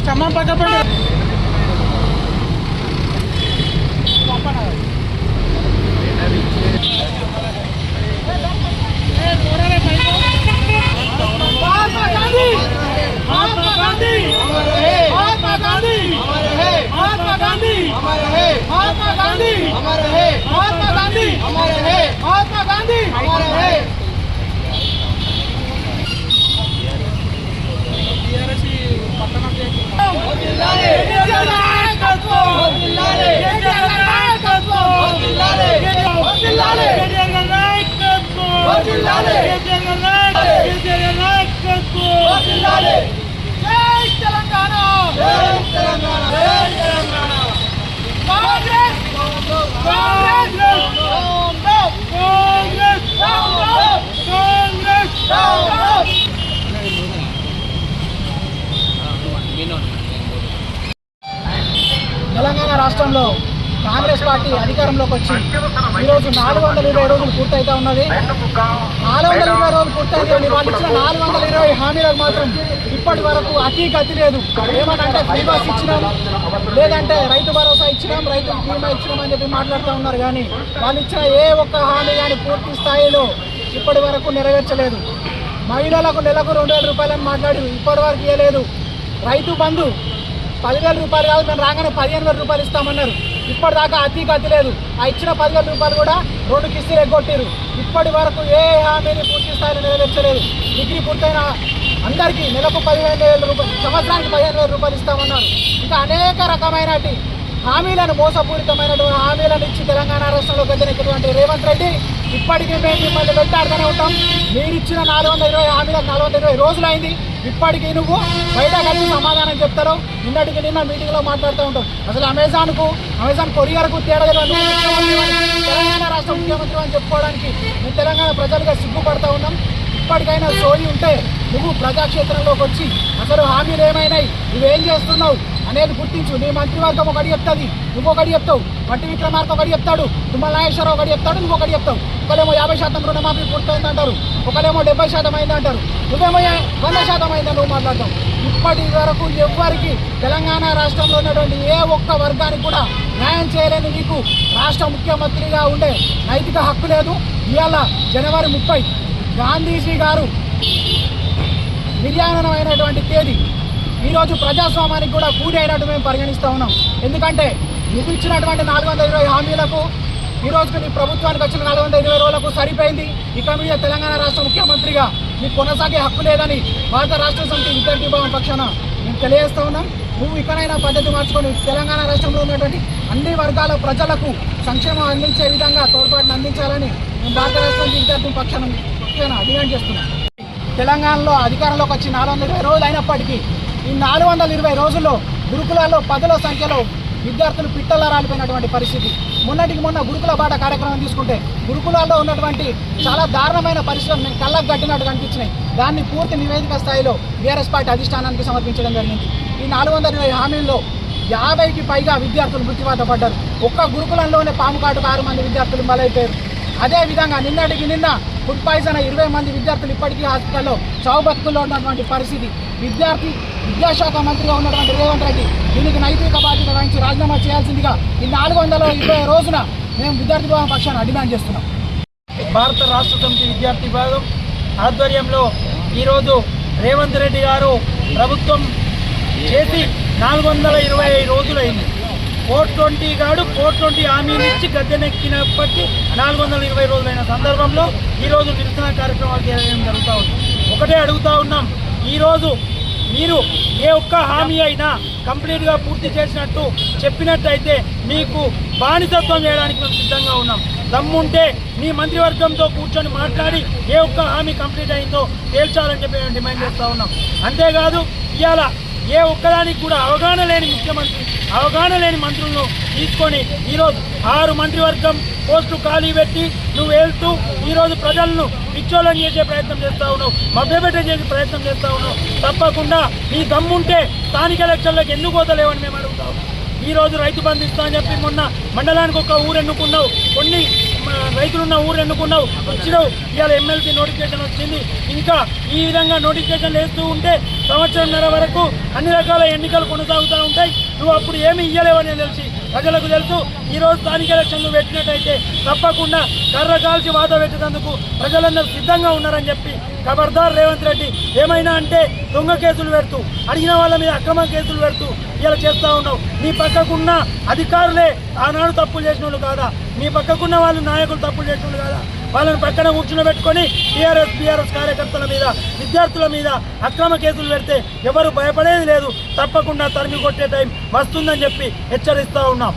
స్తంభం పక్కపండి महात्मा गांधी महात्मा गांधी महात्मा गांधी महात्मा गांधी తెలంగాణ కాంగ్రెస్ కాంగ్రెస్ కాంగ్రెస్ తెలంగాణ రాష్ట్రంలో కాంగ్రెస్ పార్టీ అధికారంలోకి వచ్చి ఈరోజు నాలుగు వందల ఇరవై రోజులు పూర్తయితా ఉన్నది. నాలుగు వందల ఇరవై రోజులు పూర్తయింది వాళ్ళు ఇచ్చిన నాలుగు వందల ఇరవై హామీలకు మాత్రం ఇప్పటి వరకు అతి గతి లేదు. ఏమంటే ఫ్రీ బస్ ఇచ్చినాం లేదంటే రైతు భరోసా ఇచ్చినాం రైతు బీమా ఇచ్చినాం అని చెప్పి మాట్లాడుతూ ఉన్నారు కానీ వాళ్ళు ఇచ్చిన ఏ ఒక్క హామీ కానీ పూర్తి స్థాయిలో ఇప్పటి వరకు నెరవేర్చలేదు. మహిళలకు నెలకు రెండు వేల రూపాయలని మాట్లాడి ఇప్పటి వరకు ఇవ్వలేదు రైతు బంధు పదివేల రూపాయలు కాదు మేము రాగానే పదిహేను వేల రూపాయలు ఇస్తామన్నారు. ఇప్పటిదాకా అతి గతి లేదు. ఆ ఇచ్చిన పదివేల రూపాయలు కూడా రెండు కిస్తీలు ఎగ్గొట్టారు ఇప్పటి వరకు ఏ హామీని పూర్తి స్థాయిలో నెరవేర్చలేదు. డిగ్రీ పూర్తయిన అందరికీ నెలకు పదిహేను వేల రూపాయలు సంవత్సరానికి పదిహేను వేల రూపాయలు ఇస్తామన్నారు. ఇంకా అనేక రకమైనటి హామీలను మోసపూరితమైనటువంటి హామీలను ఇచ్చి తెలంగాణ రాష్ట్రంలో గద్దెనెక్కినటువంటి రేవంత్ రెడ్డి ఇప్పటికీ మేము మిమ్మల్ని వెంటాడుతూనే ఉంటాం. మీరు ఇచ్చిన నాలుగు వందల ఇరవై హామీలకు నాలుగు వందల ఇరవై రోజులైంది. ఇప్పటికీ నువ్వు బయట కలిసి సమాధానం చెప్తారు? నిన్నటికి నిన్న మీటింగ్లో మాట్లాడుతూ ఉంటావు. అసలు అమెజాన్కు అమెజాన్ కొరియర్కు తేడా తెలంగాణ రాష్ట్ర ముఖ్యమంత్రి అని చెప్పుకోవడానికి మేము తెలంగాణ ప్రజలుగా సిగ్గుపడతా ఉన్నాం. ఇప్పటికైనా సోయి ఉంటే నువ్వు ప్రజాక్షేత్రంలోకి వచ్చి అసలు హామీలు ఏమైనాయి? నువ్వేం చేస్తున్నావు? అనేది గుర్తించు. నీ మంత్రివర్గం ఒకటి చెప్తుంది. ఇంకొకటి చెప్తావు. మట్టి విక్రమార్క ఒకటి చెప్తాడు. తుమ్మల నాగేశ్వరరావు ఒకటి చెప్తాడు. ఇంకొకటి చెప్తావు. ఒకరేమో యాభై శాతం రుణమాఫీ పూర్తయింది అంటారు. ఒకరేమో డెబ్బై శాతం అయింది అంటారు. నువ్వేమో వంద శాతం అయిందని నువ్వు మాట్లాడతావు. ఇప్పటి వరకు ఎవ్వరికి తెలంగాణ రాష్ట్రంలో ఉన్నటువంటి ఏ ఒక్క వర్గానికి కూడా న్యాయం చేయలేని నీకు రాష్ట్ర ముఖ్యమంత్రిగా ఉండే నైతిక హక్కు లేదు. ఇవాళ జనవరి ముప్పై. గాంధీజీ గారు నిర్యాణమైనటువంటి తేదీ. ఈరోజు ప్రజాస్వామ్యానికి కూడా పూజ అయినట్టు మేము పరిగణిస్తూ ఉన్నాం. ఎందుకంటే నువ్వు ఇచ్చినటువంటి నాలుగు వందల ఇరవై హామీలకు ఈ రోజుకి నీ ప్రభుత్వానికి వచ్చిన నాలుగు వందల ఇరవై రోజులకు సరిపోయింది. ఇక మీద తెలంగాణ రాష్ట్ర ముఖ్యమంత్రిగా నీకు కొనసాగే హక్కు లేదని భారత రాష్ట్ర సమితి విద్యార్థి భవన్ పక్షాన మేము తెలియజేస్తూ ఉన్నాం. నువ్వు ఇకనైనా పద్ధతి మార్చుకొని తెలంగాణ రాష్ట్రంలో ఉన్నటువంటి అన్ని వర్గాల ప్రజలకు సంక్షేమం అందించే విధంగా తోడ్పాటును అందించాలని మేము భారత రాష్ట్రం విద్యార్థి పక్షాన పక్షాన డిమాండ్ చేస్తున్నాం. తెలంగాణలో అధికారంలోకి వచ్చి నాలుగు వందల ఇరవై రోజులు అయినప్పటికీ ఈ నాలుగు వందల ఇరవై రోజుల్లో గురుకులాల్లో పదుల సంఖ్యలో విద్యార్థులు పిట్టల రాలిపోయినటువంటి పరిస్థితి. మొన్నటికి మొన్న గురుకుల బాట కార్యక్రమం తీసుకుంటే గురుకులాల్లో ఉన్నటువంటి చాలా దారుణమైన పరిస్థితులు నేను కళ్ళకు కట్టినట్టు కనిపించినాయి. దాన్ని పూర్తి నివేదిక స్థాయిలో బీఆర్ఎస్ పార్టీ అధిష్టానానికి సమర్పించడం జరిగింది. ఈ నాలుగు వందల ఇరవై హామీల్లో యాభైకి పైగా విద్యార్థులు మృత్యువాత పడ్డారు. ఒక్క గురుకులంలోనే పాము కాటుకు ఆరు మంది విద్యార్థులు బలైపోయారు. అదే విధంగా నిన్నటికి నిన్న ఫుడ్ పాయిజన్ ఇరవై మంది విద్యార్థులు ఇప్పటికీ హాస్పిటల్లో చావు బతుకుల్లో ఉన్నటువంటి పరిస్థితి. విద్యార్థి విద్యాశాఖ మంత్రిగా ఉన్నటువంటి రేవంత్ రెడ్డి దీనికి నైతిక బాధ్యత వహించి రాజీనామా చేయాల్సిందిగా ఈ నాలుగు వందల ఇరవై రోజున మేము విద్యార్థి భవన్ పక్షాన డిమాండ్ చేస్తున్నాం. భారత రాష్ట్ర సమితి విద్యార్థి విభాగం ఆధ్వర్యంలో ఈరోజు రేవంత్ రెడ్డి గారు ప్రభుత్వం చేసి నాలుగు వందల ఇరవై రోజులైంది. ఫోర్ ట్వంటీ గాడు ఫోర్ ట్వంటీ హామీలు ఇచ్చి గద్దెనెక్కినప్పటికీ నాలుగు వందల ఇరవై రోజులైన సందర్భంలో ఈరోజు నిరసన కార్యక్రమాలు చేయడం జరుగుతూ ఉంది. ఒకటే అడుగుతూ ఉన్నాం. ఈరోజు మీరు ఏ ఒక్క హామీ అయినా కంప్లీట్గా పూర్తి చేసినట్టు చెప్పినట్టయితే మీకు బానిసత్వం చేయడానికి మేము సిద్ధంగా ఉన్నాం. దమ్ముంటే మీ మంత్రివర్గంతో కూర్చొని మాట్లాడి ఏ ఒక్క హామీ కంప్లీట్ అయిందో తేల్చాలని చెప్పి మేము డిమాండ్ చేస్తూ ఉన్నాం. అంతేకాదు ఇవాళ ఏ ఒక్కదానికి కూడా అవగాహన లేని ముఖ్యమంత్రి అవగాహన లేని మంత్రులను తీసుకొని ఈరోజు ఆరు మంత్రివర్గం పోస్టు ఖాళీ పెట్టి నువ్వు వెళ్తూ ఈరోజు ప్రజలను పిచ్చోళ్ళని చేసే ప్రయత్నం చేస్తా ఉన్నావు మభ్యపెట్ట చేసే ప్రయత్నం చేస్తా ఉన్నావు. తప్పకుండా నీ దమ్ముంటే స్థానిక ఎలక్షన్లకు ఎందుకు పోతలేవని మేము అడుగుతాం ఈ రోజు రైతు బంధు ఇస్తా అని చెప్పి మొన్న మండలానికి ఒక ఊరు ఎన్నుకున్నావు. కొన్ని రైతు రైతులున్న ఊరు ఎన్నుకున్నావు ఇచ్చినావు ఇవాళ ఎమ్మెల్సీ నోటిఫికేషన్ వచ్చింది. ఇంకా ఈ విధంగా నోటిఫికేషన్ వేస్తూ ఉంటే సంవత్సరంన్నర వరకు అన్ని రకాల ఎన్నికలు కొనసాగుతూ ఉంటాయి. నువ్వు అప్పుడు ఏమి ఇయ్యలేవని తెలిసి ప్రజలకు తెలుసు ఈరోజు స్థానిక ఎలక్షన్లు పెట్టినట్టయితే తప్పకుండా కర్ర కాల్చి వాద పెట్టినందుకు ప్రజలందరూ సిద్ధంగా ఉన్నారని చెప్పి ఖబర్దార్ రేవంత్ రెడ్డి ఏమైనా అంటే దొంగ కేసులు పెడుతూ అడిగిన వాళ్ళ మీద అక్రమ కేసులు పెడుతూ ఇలా చేస్తూ ఉన్నావు. నీ పక్కకున్న అధికారులే ఆనాడు తప్పులు చేసిన వాళ్ళు కాదా? నీ పక్కకున్న వాళ్ళు నాయకులు తప్పులు చేసిన వాళ్ళు కాదా? వాళ్ళని పక్కన కూర్చుని పెట్టుకొని టీఆర్ఎస్ బీఆర్ఎస్ కార్యకర్తల మీద విద్యార్థుల మీద అక్రమ కేసులు పెడితే ఎవరు భయపడేది లేదు. తప్పకుండా తరిమి కొట్టే టైం వస్తుందని చెప్పి హెచ్చరిస్తూ ఉన్నాం.